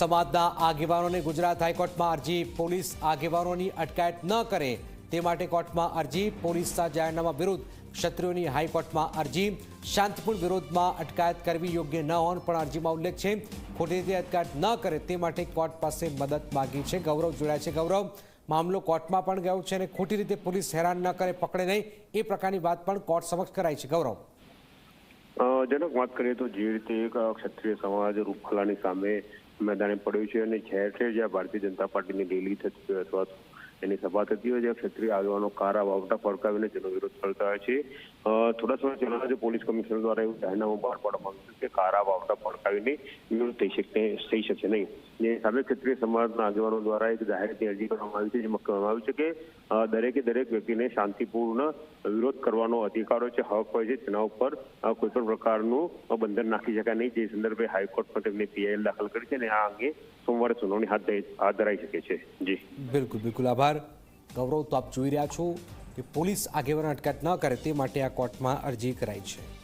સમાજના આગેવાનોને ગુજરાત હાઈકોર્ટમાં અરજી. પોલીસ આગેવાનોની અટકાયત ન કરે તે માટે કોર્ટમાં અરજી. પોલીસના જાહેરનામા વિરુદ્ધ ક્ષત્રિયોની હાઈકોર્ટમાં અરજી. શાંતિપૂર્ણ વિરોધમાં અટકાયત કરવી યોગ્ય ન હોવાનું પણ અરજીમાં ઉલ્લેખ છે. ખોટી રીતે અટકાયત ન કરે તે માટે કોર્ટ પાસે મદદ માગી છે. ગૌરવ જોડાય છે. ગૌરવ, મામલો કોર્ટમાં પણ ગયો છે અને ખોટી રીતે પોલીસ હેરાન ન કરે, પકડે નહીં એ પ્રકારની વાત પણ કોર્ટ સમક્ષ કરાઈ છે. ગૌરવ. જનક વાત કરીએ તો જે રીતે એક ક્ષત્રિય સમાજ રૂપકલાની સામે મેદાને પડ્યું છે અને ઠેર ઠેર જ્યાં ભારતીય જનતા પાર્ટીની રેલી થતી હોય અથવા એની સભા થતી હોય જ્યાં ક્ષત્રિય આગેવાનો કારા વાવટા ફડકાવીને જેનો વિરોધ કરતા હોય છે થોડા સમય પહેલા જે પોલીસ કમિશનર દ્વારા એવું જાહેરનામું બહાર પાડવામાં આવ્યું કે કારા વાવટા ફડકાવીને વિરોધ થઈ શકે, થઈ શકશે નહીં. જે સામે ક્ષત્રિય સમાજના આગેવાનો દ્વારા એક જાહેરથી અરજી કરવામાં આવી છે, જેમાં કહેવામાં આવ્યું છે કે દરેકે દરેક વ્યક્તિને શાંતિપૂર્ણ વિરોધ કરવાનો અધિકાર હોય છે, હક હોય છે, તેના ઉપર કોઈપણ કોઈ પણ પ્રકારનું બંધન નાખી શકાય નહીં. જે સંદર્ભે હાઈકોર્ટમાં તેમની પીઆઈએલ દાખલ કરી છે અને આ અંગે સોમવારે સુનાવણી હાથ ધરાઈ શકે છે. જી. બિલકુલ બિલકુલ. આભાર. ગૌરવ તો આપ જોઈ રહ્યા છો કે પોલીસ આગેવાન અટકાયત ન કરે તે માટે આ કોર્ટમાં અરજી કરાઈ છે.